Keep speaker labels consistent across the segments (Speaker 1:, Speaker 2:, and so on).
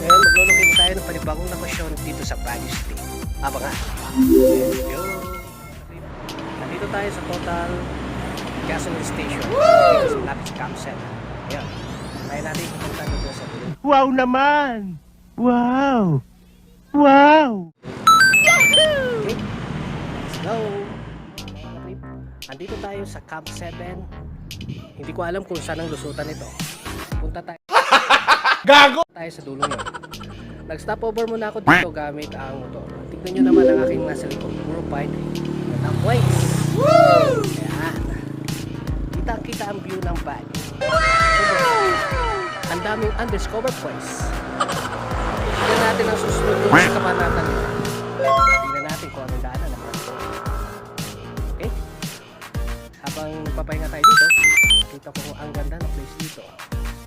Speaker 1: Ngayon, maglulocate tayo ng panibagong lokasyon dito sa Baguio City. Abangan! Let's go! Nandito tayo sa Total Gasoline Station. Dito sa Lapis Camp Center. Ayan. Kaya natin pupunta dito sa dulo.
Speaker 2: Wow naman! Wow! Wow!
Speaker 1: Okay? Let's go! Andito tayo sa Camp 7. Hindi ko alam kung saan ang lusutan ito. Punta tayo.
Speaker 2: Gago!
Speaker 1: tayo sa dulo yun. Nag-stop over muna ako dito gamit ang motor. Tignan nyo naman ang aking nasa likod. Puro pine. At ang place. Ayan. Kita-kita ang view ng bag. Ang daming undiscovered place. Tignan natin ang susunod sa kamanatan nito. Tignan natin kung anong daanan na Okay? Habang papahinga tayo dito, nakita ko ang ganda ng place dito.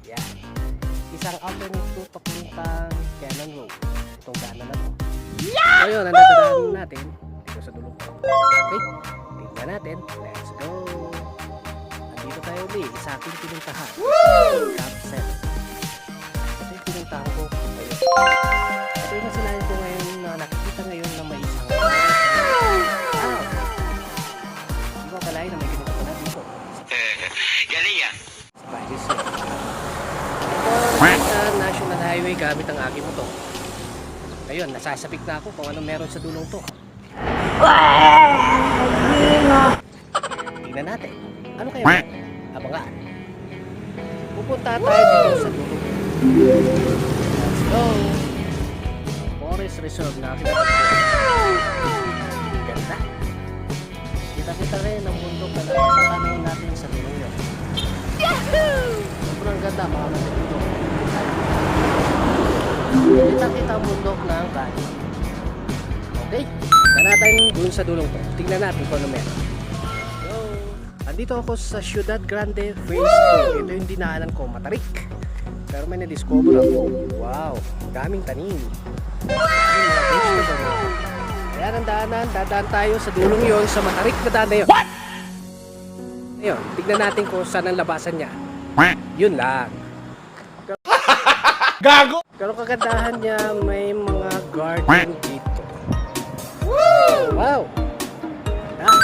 Speaker 1: Yan isang alternate route papuntang Cannon Road. Itong daanan na to. Yeah! Ngayon, ang dadaanan natin dito sa dulong ko. Okay? Tignan natin. Let's go! Andito tayo ulit sa aking pinuntahan. Camp 7. Ito yung pinuntahan ko ngayon. Highway gamit ang aking motor. Ayun, nasasapik na ako kung ano meron sa dulong to. Tingnan natin. Ano kaya meron? Abangan. Pupunta tayo dito sa dulong. Let's go! Forest Reserve na ating Ganda. Kita-kita rin ang bundok na nakasanayin natin sa dulong yun. Sobrang ganda mga kapatid. Kita-kita ang bundok ng Bali. Okay, na natin dun sa dulong to. Tingnan natin kung ano meron. Andito ako sa Ciudad Grande Phase 2. Ito yung dinaanan ko, matarik. Pero may na-discover ako. Wow, ang daming tanim. Vegetable. Ayan ang daanan, dadaan tayo sa dulong yon sa matarik na daan na yun. What? Ayun, tignan natin kung saan ang labasan niya. Yun lang.
Speaker 2: Gago!
Speaker 1: Pero kagandahan niya, may mga garden dito. Wow! Ah.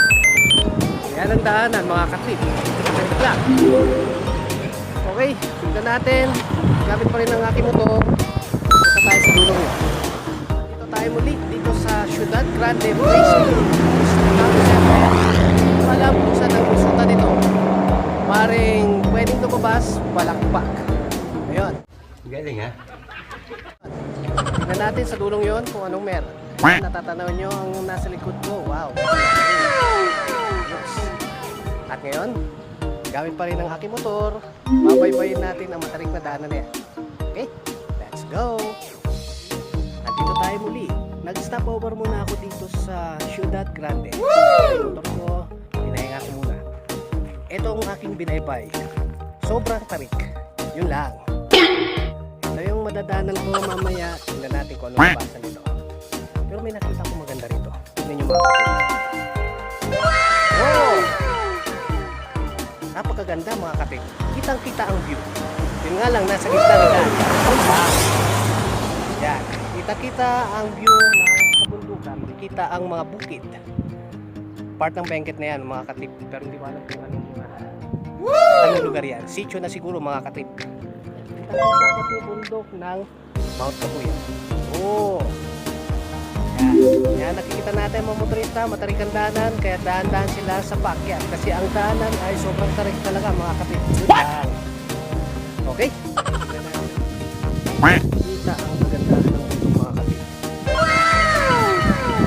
Speaker 1: Yan ang daanan, mga katrip. Ganda. Okay, tignan natin. Gamit pa rin ang aking motor. Punta tayo sa yun. Dito tayo muli, dito sa Ciudad Grande Place. Alam kung saan ang resulta nito. Maring pwedeng lumabas, balakpak.
Speaker 3: Galing ah.
Speaker 1: Tingnan natin sa dulong yon kung anong meron. Natatanaw nyo ang nasa likod ko. Wow. At ngayon, gamit pa rin ang aking motor, babaybayin natin ang matarik na daanan na yan. Okay? Let's go! Nandito tayo muli. Nag-stop over muna ako dito sa Ciudad Grande. Yung motor ko, pinahinga ko muna. Ito ang aking binaybay. Sobrang tarik. Yun lang. Madadanan ko mamaya. Tingnan natin kung ano nabasa nito. Pero may nakita ko maganda rito. Tingnan nyo mga kapatid. Oh! Napakaganda mga kapatid. Kitang kita ang view. Yun nga lang, nasa gitna na yan. Yan. Kita-kita ang view ng kabundukan. Kita ang mga bukid. Part ng blanket na yan mga katip. Pero hindi ko alam kung anong, uh, anong lugar yan. Sitio na siguro mga katip. Kita-kita pati bundok ng Mount Kapuya. Oh! Yan. Yan, nakikita natin mga motorista, matarik ang daanan, kaya daan-daan sila sa paakyat. Kasi ang daanan ay sobrang tarik talaga mga kapit. Yun lang. Okay? Kita ang maganda ng mundo mga kapit.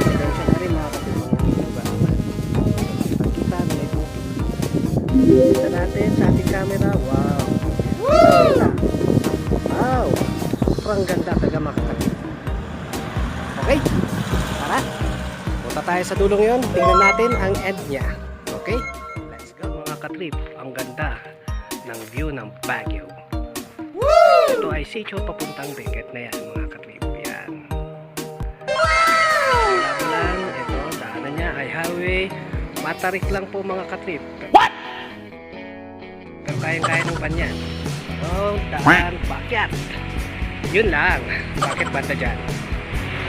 Speaker 1: Pasensya na rin mga kapit mga lugar. Pagkita na may bukid. Kita natin sa ating camera. Wow! Kita. Wow! Sobrang ganda talaga mga kapit. Okay? Tara. Punta tayo sa dulong yon. Tingnan natin ang end niya. Okay? Let's go mga katrip. Ang ganda ng view ng Baguio. Ito ay sitio papuntang Benguet na yan mga katrip. Yan. Wala lang. Ito, daanan niya ay highway Matarik lang po mga katrip. What? Pero kayang-kaya ng banyan. Oh, daan, bakit? Yun lang. Bakit banda dyan?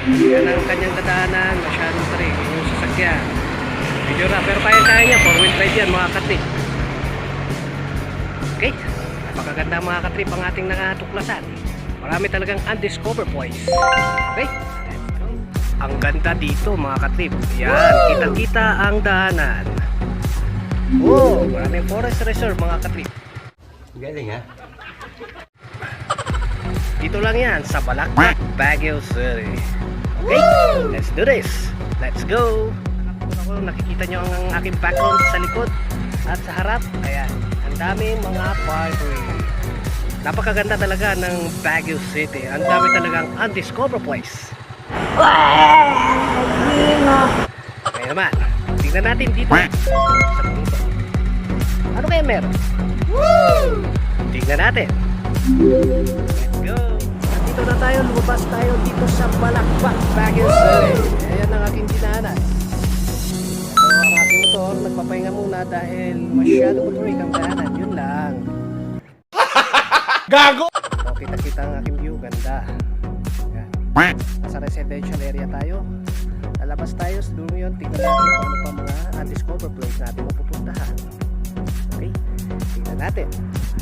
Speaker 1: Yan ang kanyang dadaanan. Masyadong tarik. Yung sasakyan. Medyo na. Pero kayang-kaya niya. Four wheel drive yan mga katrip. Okay? Napakaganda mga katrip ang ating nakatuklasan. Marami talagang undiscovered points. Okay? Ang ganda dito mga katrip. Yan, kita-kita ang daanan. Oh, maraming forest reserve mga katrip.
Speaker 3: Galing ha?
Speaker 1: Dito lang yan sa Balakbak, Baguio City. Okay, let's do this. Let's go. Ako, nakikita nyo ang aking background sa likod at sa harap. Ayan, ang daming mga parkway. Napakaganda talaga ng Baguio City. Ang dami talagang undiscovered place. Kaya naman, tingnan natin dito sa puto. Ano kaya meron? Tingnan natin. Tayo, lumabas tayo dito sa Balakbak, Baguio City. Ayan ang aking dinaanan. So, ang aking motor, nagpapahinga muna dahil masyado motorik ang daanan. Yun lang.
Speaker 2: Gago!
Speaker 1: So, kita-kita ang aking view. Ganda. Yan. Nasa residential area tayo. Lalabas tayo sa dulo yun. Tingnan natin kung ano pa mga undiscovered place natin mapupuntahan. Okay? Tingnan natin.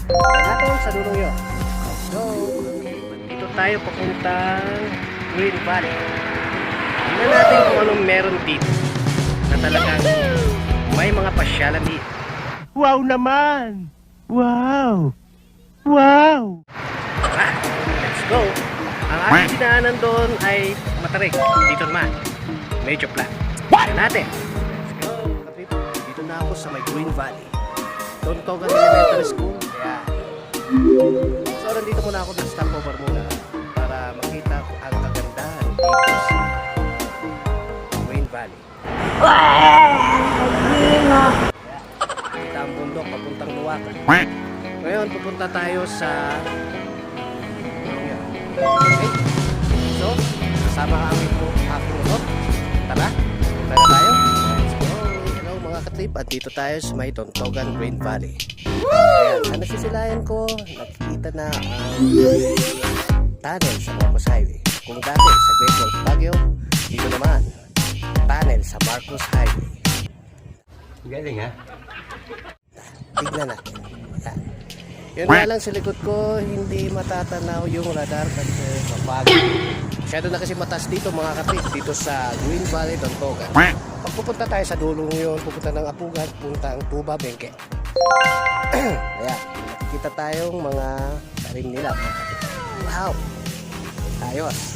Speaker 1: Tingnan natin sa dulo yun. Let's go! Tayo papuntang Green Valley. Tingnan natin kung anong meron dito na talagang may mga pasyalan dito.
Speaker 2: Wow naman! Wow! Wow!
Speaker 1: Tara, let's go. Ang ating dinaanan doon ay matarik. Dito naman, medyo flat. Tingnan natin. Let's go. Dito, dito na ako sa may Green Valley. Tontogan Elementary School. Kaya, so nandito muna ako ng stopover muna Green Valley. Kita ang bundok papuntang Luwakan. Ngayon, pupunta tayo sa... Okay. So, kasama ka aking po aking motor. Tara, tara tayo. Let's go. Hello mga katrip. At dito tayo sa may Tontogan Green Valley. Ayan, sa nasisilayan ko, nakikita na ang tunnel sa Marcos Highway. Kung dati sa Great Wall of Baguio, dito naman, tunnel sa Marcos Highway.
Speaker 3: Galing ha?
Speaker 1: Tignan natin. Yan. Yun nga lang sa likod ko, hindi matatanaw yung radar kasi mapagod. Masyado na kasi mataas dito mga kapit, dito sa Green Valley, Tontogan. Pag pupunta tayo sa dulong yun, pupunta ng Apugan, punta ang Tuba, Bengke. Ayan, nakikita tayong mga tarim nila. Wow! Ayos.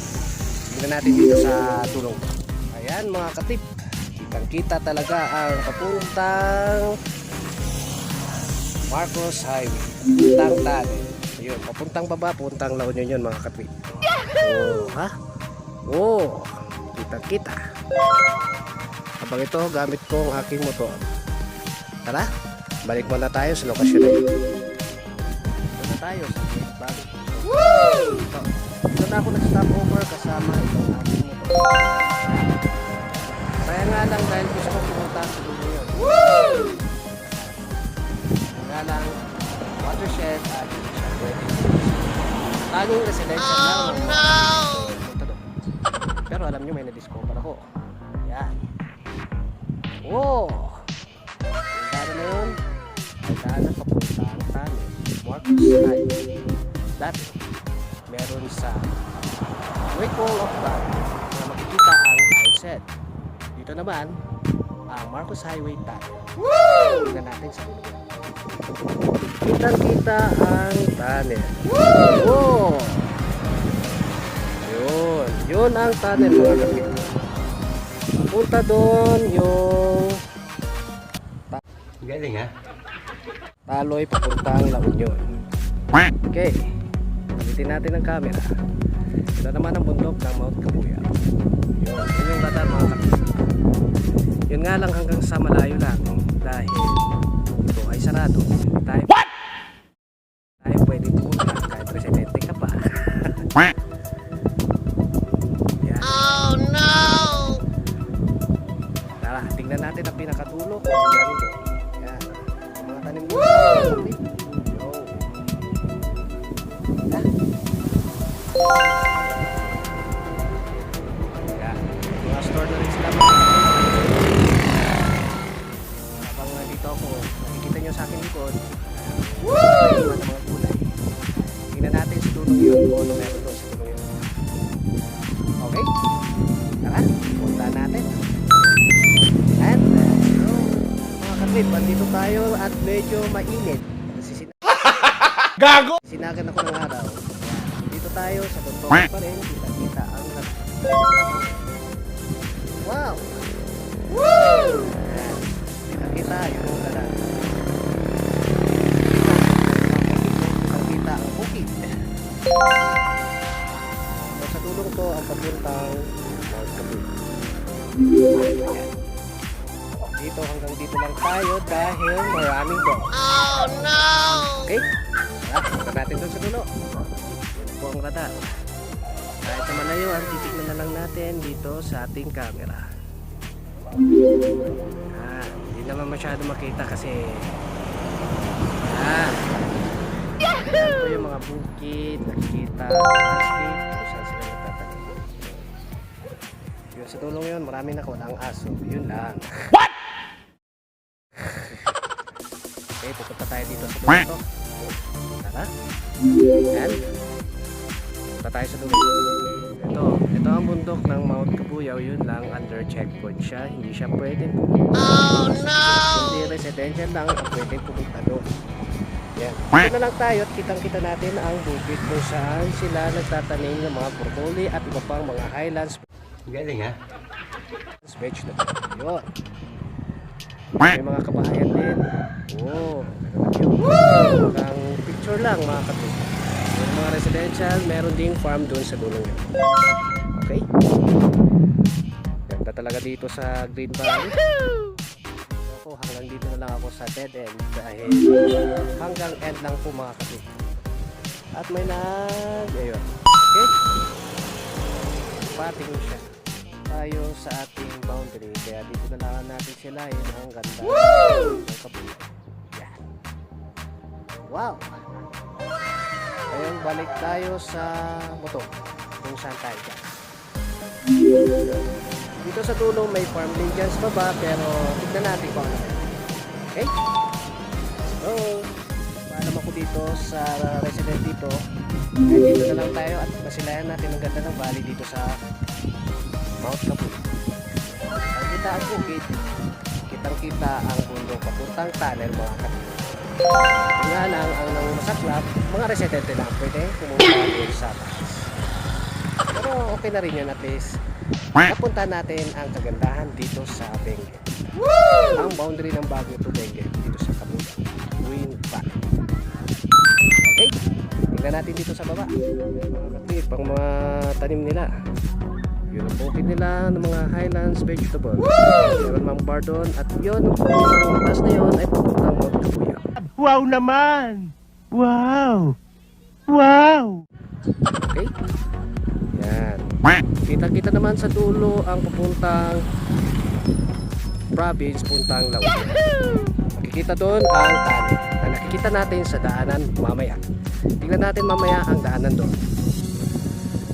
Speaker 1: Tingnan natin dito sa dulong. Ayan mga katip, kitang-kita talaga ang papuntang Marcos Highway. Puntang Tague. Ayun, papuntang baba, puntang La Union yun mga katwid. Oh, ha? Oh, kita kita. Habang ito, gamit ko ang aking motor. Tara, balik muna tayo sa lokasyon na ito. Ito na tayo sa Great Valley. Ito. Na ako nag-stop over kasama itong aking motor. Kaya nga lang dahil gusto ko pumunta sa dulo yun. Kaya lang, watershed at pwede. Tagong residential lang. Oh, no! Pero alam nyo, may na-discover ako. Yan. Oh! Yung daan na yun, ay daanan papunta ang tunnel. Marcos Highway. Dati, meron sa Great Wall of Baguio na makikita ang Lionshead. Dito naman, ang Marcos Highway Tunnel. Tingnan natin sa dulo. Kitang-kita ang tunnel. Wow! Yun. Yun ang tunnel mga kapit. Punta doon yung
Speaker 3: Galing ha?
Speaker 1: taloy papuntang La Union. Okay. Palitin natin ang camera. Ito naman ang bundok ng Mount Kabuya. Yun. Yun yung radar mga kapit. Yun nga lang hanggang sa malayo lang dahil ito ay sarado. Tayo, What? Tayo pwede pumunta kahit residente ka pa. yun meron tulong yun. Okay? Tara, punta natin. And, uh, so, mga tayo at medyo mainit. Kasi sin-
Speaker 2: Gago!
Speaker 1: Sinakin ako ng araw. Dito tayo sa bundok pa rin. Kita-kita ang Wow! Woo! Kita-kita yung lalat. Sa dulong to ang papuntang Mount Kabul. Dito hanggang dito lang tayo dahil maraming dogs. Oh no! Okay? Tara, punta natin doon sa dulo. Yan po ang radar. Kahit sa malayuan, titignan na lang natin dito sa ating camera. Ah, hindi naman masyado makita kasi ah, yan po yung mga bukid, nakikita, landscape, kung saan sila nagtatanim. Yun sa tulong yun, marami na walang aso. Yun lang. What? okay, pupunta tayo dito sa tulong to. Tara. Yan. Punta tayo sa dulo. Ito, ito ang bundok ng Mount Kabuyaw. Yun lang, under checkpoint siya. Hindi siya pwede pumunta. Oh no! Hindi residential lang ang pwede pumunta doon. Yan. Dito na lang tayo at kitang-kita natin ang bukid kung saan sila nagtatanim ng mga broccoli at iba pang mga highlands
Speaker 3: Galing ha?
Speaker 1: vegetable. Yun. May mga kabahayan din. Oh, Woo! Ang picture lang mga kapit. Yung mga residential, meron ding farm doon sa dulong yun. Okay? Ganda talaga dito sa Green Valley. Ako, hanggang dito na lang ako sa dead end dahil hanggang end lang po mga kapit. At may nag... Ayun. Okay? Pating siya. Tayo sa ating boundary. Kaya dito na lang natin sila yun ang ganda. Kabuyo yan. Wow! Ngayon balik tayo sa motor kung saan tayo dyan dito sa tulong may farm din dyan sa baba pero tignan natin kung ano okay so paalam ako dito sa resident dito kaya dito na lang tayo at masilayan natin ang ganda ng valley dito sa Mount Kapul. Ang kita ang bukid, kitang kita ang bundok papuntang tunnel mga kapit. Nga lang, ang nangumasaklap, mga residente lang pwede pumunta sa. Pero okay na rin yun at least. Napunta natin ang kagandahan dito sa Benguet. Ang boundary ng Baguio to Benguet dito sa Kabuga. Wind Valley. Okay, tingnan natin dito sa baba. Mga kapit, pang mga tanim nila. Yun ang bukid nila ng mga highlands vegetables. Meron mang bar doon at yun, ang labas na yun ay papuntang Mount Kabuya.
Speaker 2: Wow naman! Wow! Wow!
Speaker 1: Okay? Kita-kita naman sa dulo ang papuntang province, puntang Laos. Nakikita doon ang tali na nakikita natin sa daanan mamaya. Tingnan natin mamaya ang daanan doon.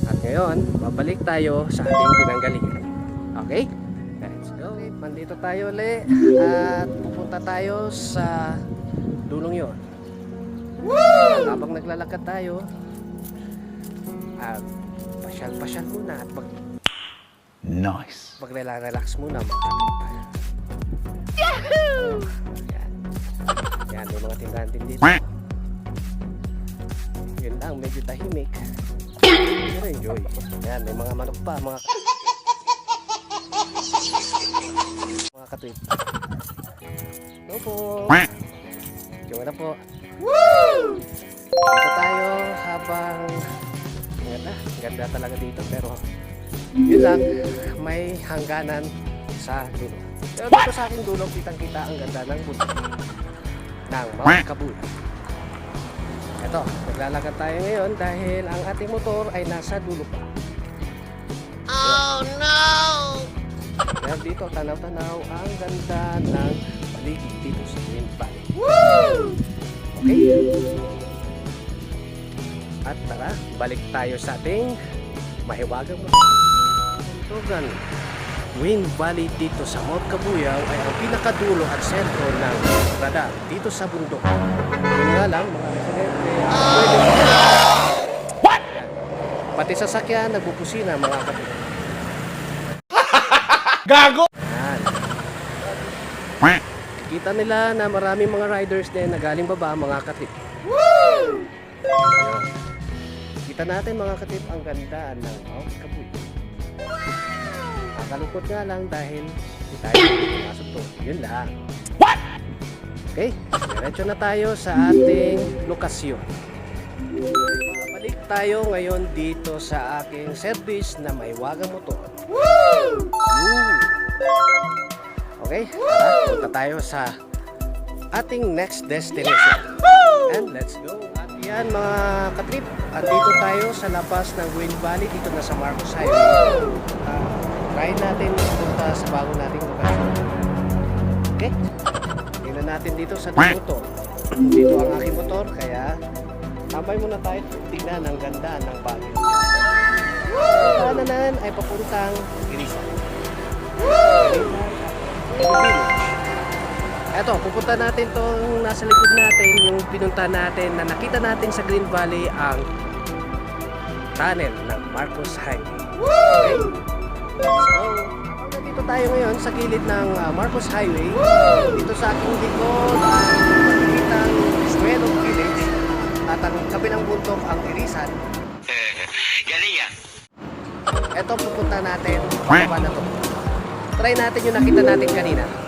Speaker 1: At ngayon, babalik tayo sa ating pinanggalingan. Okay? Let's go. Nandito tayo ulit at pupunta tayo sa dulong yon. Habang naglalakad tayo, at pasyal-pasyal muna at mag
Speaker 2: Nice.
Speaker 1: mag-relax muna mga kapit. Yahoo! Yan. Yan, may mga tindahan din dito. Yun lang, medyo tahimik. Pero enjoy. Yan, may mga manok pa, mga mga katwit. Hello po. Yung na po. Dito tayo habang ang ganda, talaga dito pero yun lang, may hangganan sa dulo. Pero dito sa aking dulo, kitang kita ang ganda ng bundok ng Mount Kabul. Ito, maglalakad tayo ngayon dahil ang ating motor ay nasa dulo pa. Oh no! Kaya dito, tanaw-tanaw ang ganda ng paligid dito sa Green Valley. Okay? At tara, balik tayo sa ating mahiwagang mo. Togan. Wind Valley dito sa Mount Kabuyao ay ang pinakadulo at sentro ng radar dito sa bundok. Yun nga lang, mga residente, pwede What? Pati sasakyan, nagbubusina mga kapatid.
Speaker 2: Gago!
Speaker 1: Yan. Kita nila na maraming mga riders din na galing baba mga katip. Ayan. Kita natin mga katip ang ganda ng Mount Kabuy. Nakalungkot nga lang dahil hindi tayo pumasok to. Yun lang. What? Okay, diretso na tayo sa ating lokasyon. Balik tayo ngayon dito sa aking service na may wagang motor. Yun. Okay, tara, punta tayo sa ating next destination. And let's go. Yan mga katrip, andito tayo sa labas ng Wind Valley dito na sa Marcos Highway. Uh, try natin punta sa bago nating lokasyon. Okay? Tingnan natin dito sa motor. Dito ang aking motor, kaya tambay muna tayo tingnan ang ganda ng bagyo. Ang kanan ay papuntang Girisan. Eto, pupunta natin tong nasa likod natin, yung pinunta natin na nakita natin sa Green Valley ang tunnel ng Marcos Highway. Okay? Go. Dito tayo ngayon sa gilid ng ah, Marcos Highway. Dito sa aking likod ang makikitang Estueno Village at ang kabilang bundok ang Irisan.
Speaker 3: Galing ah.
Speaker 1: Eto, pupunta natin. Baba na to. Try natin yung nakita natin kanina.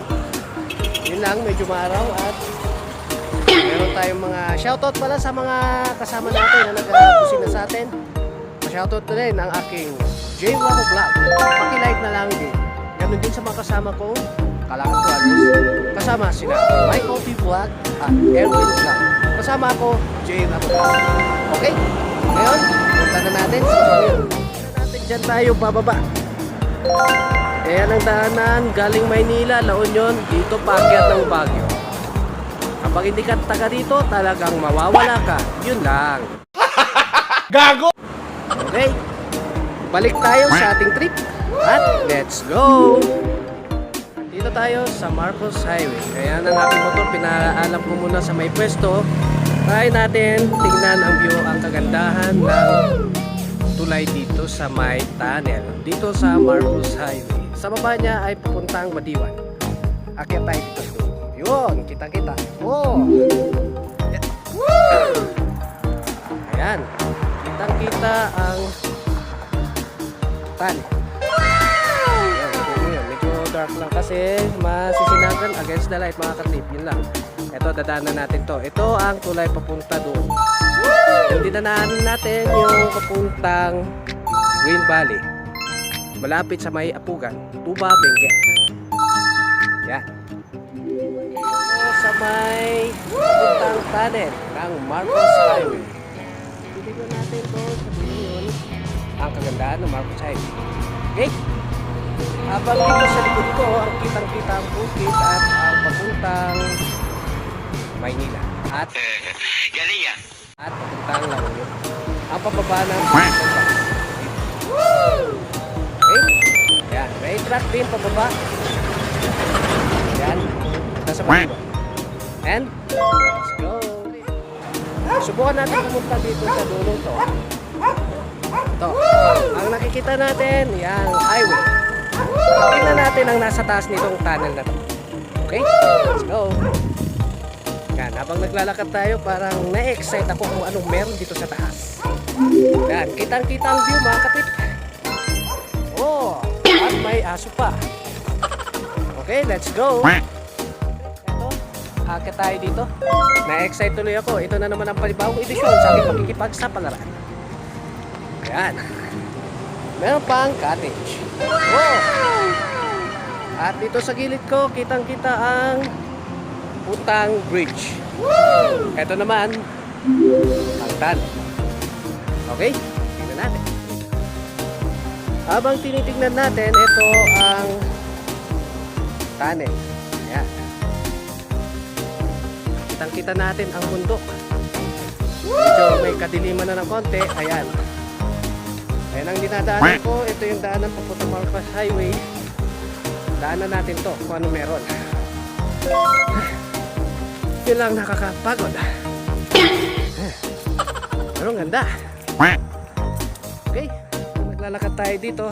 Speaker 1: Yun lang, medyo maaraw at meron tayong mga shoutout pala sa mga kasama natin na nag-busina sa atin. Shoutout na rin ang aking J. Wamo Vlog. Pakilike na lang din. Ganun din sa mga kasama ko, Kalakad Brothers. Kasama sina My Coffee Vlog at Erwin Vlog. Kasama ako, J. Wamo Vlog. Okay? Ngayon, punta na natin sa Panginoon. natin dyan tayo bababa. Ayan ang daanan, galing Maynila, La Union, dito paakyat ng Baguio. Kapag hindi ka taga dito, talagang mawawala ka. Yun lang.
Speaker 2: Gago!
Speaker 1: Okay? Balik tayo sa ating trip. At let's go! Dito tayo sa Marcos Highway. Kaya ng ating motor, pinaalam ko muna sa may pwesto. Try natin tingnan ang view, ang kagandahan ng tulay dito sa may tunnel. Dito sa Marcos Highway. Sa baba niya ay papuntang Madiwan. Akyat tayo dito. Yun, kita-kita. Oh! Ayan. Kitang-kita ang tunnel. Ayan, ito yun. Medyo dark lang kasi masisinagan against the light mga katip. Yun lang. Ito, dadaanan natin to. Ito ang tulay papunta doon. Yung dinanaanan natin yung papuntang Green Valley. Malapit sa may Apugan, Tuba, Benguet. Yan. Sa may papuntang tunnel ng Marcos Highway. Titignan natin to sa yun ang kagandahan ng Marcos Highway. Okay? Habang dito sa likod ko, ang kitang-kita ang bukid at ang papuntang Maynila. At
Speaker 3: Galing ah.
Speaker 1: at papuntang La Union. Ang pababa ng May truck din pababa. Yan. Nasa pababa. And, let's go. Subukan natin pumunta dito sa dulo to. Ito. Ang nakikita natin, yan, highway. Tingnan natin ang nasa taas nitong tunnel na to. Okay? Let's go. Yan, habang naglalakad tayo, parang na-excite ako kung anong meron dito sa taas. Yan, kitang-kita ang view mga kapit. May aso pa. Okay, let's go. Ito, akit tayo dito. Na-excite tuloy ako. Ito na naman ang panibawang edisyon sa aking pakikipagsapalaran. Yan. Meron pang cottage. Oh! At dito sa gilid ko, kitang-kita ang Putang Bridge. Ito naman, ang tunnel. Okay? Habang tinitingnan natin, ito ang tunnel. Ayan. kitang kita natin ang bundok. Medyo may kadiliman na ng konti. Ayan. Ayan ang dinadaanan ko. Ito yung daanan papunta Marcos Highway. Daanan natin to kung ano meron. Yun lang nakakapagod. Pero ang ganda. Okay. Maglalakad tayo dito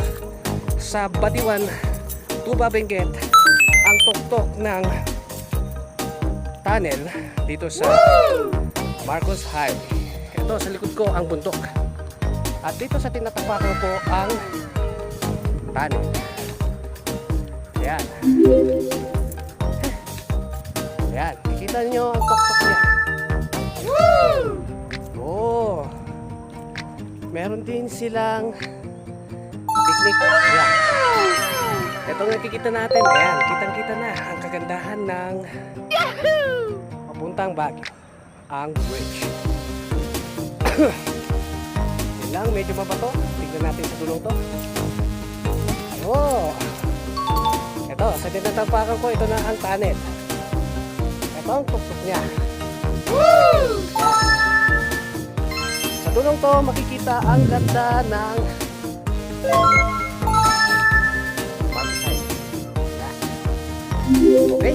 Speaker 1: sa Batiwan, Tuba Benguet. Ang tuktok ng tunnel dito sa Marcos Highway. Ito sa likod ko ang bundok. At dito sa tinatapakan ko ang tunnel. Ayan. Ayan. Kita nyo ang tuktok niya. Oh. Meron din silang picnic. Ayan. Ito ang nakikita natin. Ayan. Kitang-kita na ang kagandahan ng papuntang Baguio. Ang bridge. Yan lang. Medyo mabato. Tignan natin sa dulong to. Oh. Ito. Sa dinatapakan ko, ito na ang tunnel. Ito ang tuktok niya. Sa dulong to, makikita ang ganda ng Okay?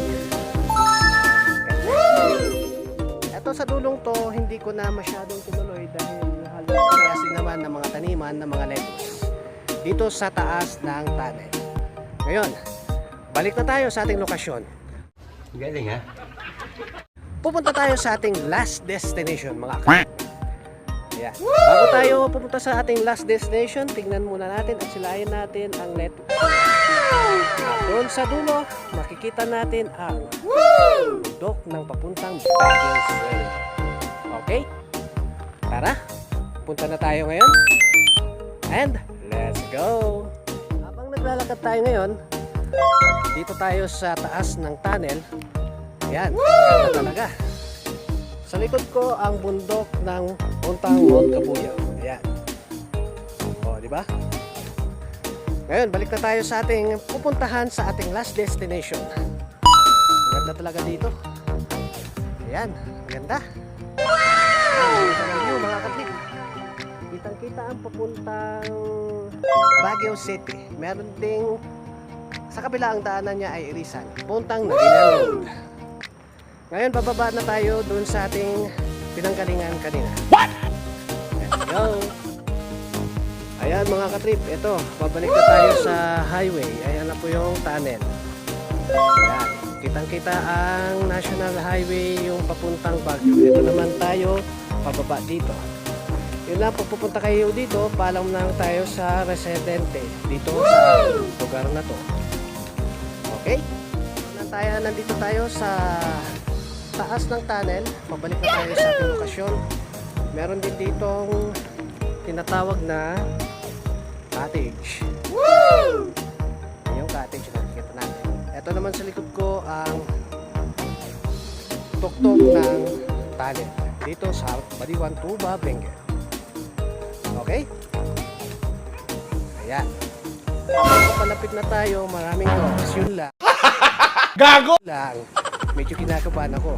Speaker 1: Ito sa dulong to, hindi ko na masyadong tinuloy dahil halos kayasin naman ng mga taniman ng mga lettuce dito sa taas ng tunnel. Ngayon, balik na tayo sa ating lokasyon.
Speaker 3: Galing ha?
Speaker 1: Pupunta tayo sa ating last destination mga kapatid. Yeah. Bago tayo pupunta sa ating last destination, tingnan muna natin at silayan natin ang. At doon sa dulo, makikita natin ang bundok ng papuntang Baguio City. Okay? Tara, punta na tayo ngayon. And let's go! Habang naglalakad tayo ngayon, dito tayo sa taas ng tunnel. Ayan, talaga. Sa likod ko ang bundok ng puntang Mount Kabuyaw. Ayan. O, di ba? Ngayon, balik na tayo sa ating pupuntahan sa ating last destination. Ang ganda talaga dito. Ayan, ang ganda. Ang ganda ng view, mga kapit. Kitang-kita ang papuntang Baguio City. Meron ding sa kabila ang daanan niya ay Irisan. Puntang Naginan Road. Ngayon, bababa na tayo dun sa ating pinanggalingan kanina. What? Let's go! Ayan mga katrip, ito, babalik na tayo sa highway. Ayan na po yung tunnel. Ayan, kitang-kita ang National Highway yung papuntang Baguio. Ito naman tayo, pababa dito. Yun lang, pag pupunta kayo dito, paalam lang tayo sa residente dito sa lugar na to. Okay? Nandito tayo, nandito tayo sa taas ng tunnel. Pabalik na tayo sa ating lokasyon. Meron din ditong tinatawag na cottage. Woo! Yung cottage na nakikita natin. Ito naman sa likod ko ang tuktok ng tunnel. Dito sa Baliwan, Tuba, Benguet. Okay? Ayan. Habang papalapit na tayo, maraming doors. Yun lang
Speaker 2: Gago!
Speaker 1: lang. Medyo kinakabahan ako.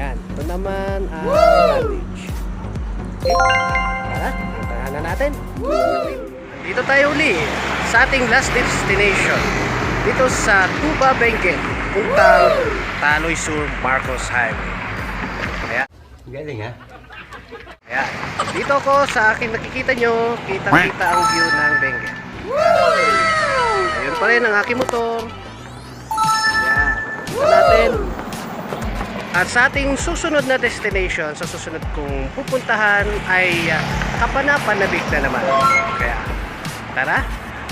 Speaker 1: Yan. Ito naman ang cottage. Okay. Tara, puntahan na natin. Dito tayo uli sa ating last destination. Dito sa Tuba Benguet, puntang Taloy Sur Marcos Highway. Ayan.
Speaker 3: Galing ha?
Speaker 1: Ayan. Dito ko sa akin nakikita nyo, kitang-kita ang view ng Benguet. Ayun pa rin ang aking motor. Natin. At sa ating susunod na destination, sa susunod kong pupuntahan ay uh, kapanapanabik na naman. Kaya, tara,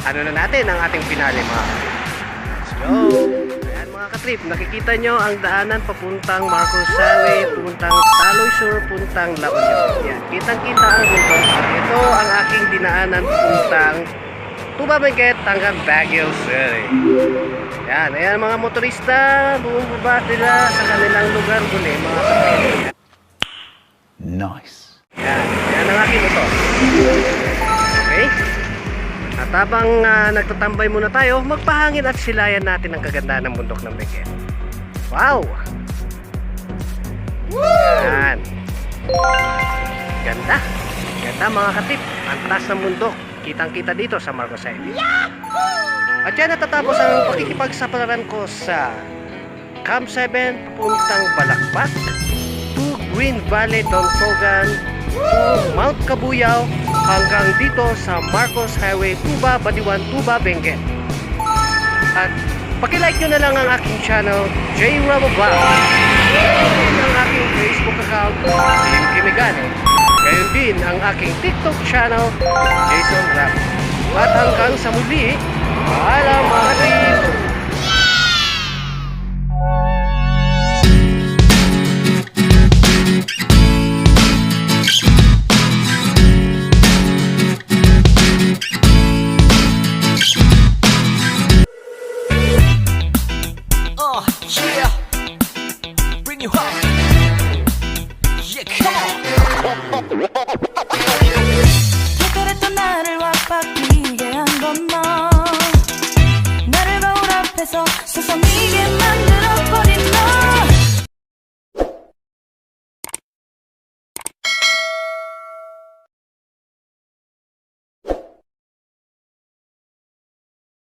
Speaker 1: ano na natin ang ating pinali mga katrip. Let's go! Ayan mga katrip, nakikita nyo ang daanan papuntang Marcos Highway, puntang Taloy Sur, puntang La Union. Yan, kitang-kita ang bundok. At ito ang aking dinaanan puntang Tubabigkit hanggang Baguio City. Yan, ayan mga motorista, bumubaba sila sa kanilang lugar muli mga kapatid.
Speaker 2: Nice.
Speaker 1: Yan, yan ang aking motor. Okay? At habang uh, nagtatambay muna tayo, magpahangin at silayan natin ang kagandahan ng bundok ng Bequet. Wow! Yan. Ganda. Ganda mga katip. Ang taas ng bundok. Kitang-kita dito sa Marcos Highway. At yan natatapos ang pakikipagsapalaran ko sa Camp 7 puntang Balakpak to Green Valley, Dontogan to Mount Kabuyaw hanggang dito sa Marcos Highway, Tuba, Badiwan, Tuba, Benguet. At pakilike nyo na lang ang aking channel, J. Ramo Vlog. ang aking Facebook account, Team Kimigano. Ang aking TikTok channel, Jason Rap. At hanggang sa muli, paalam mga team!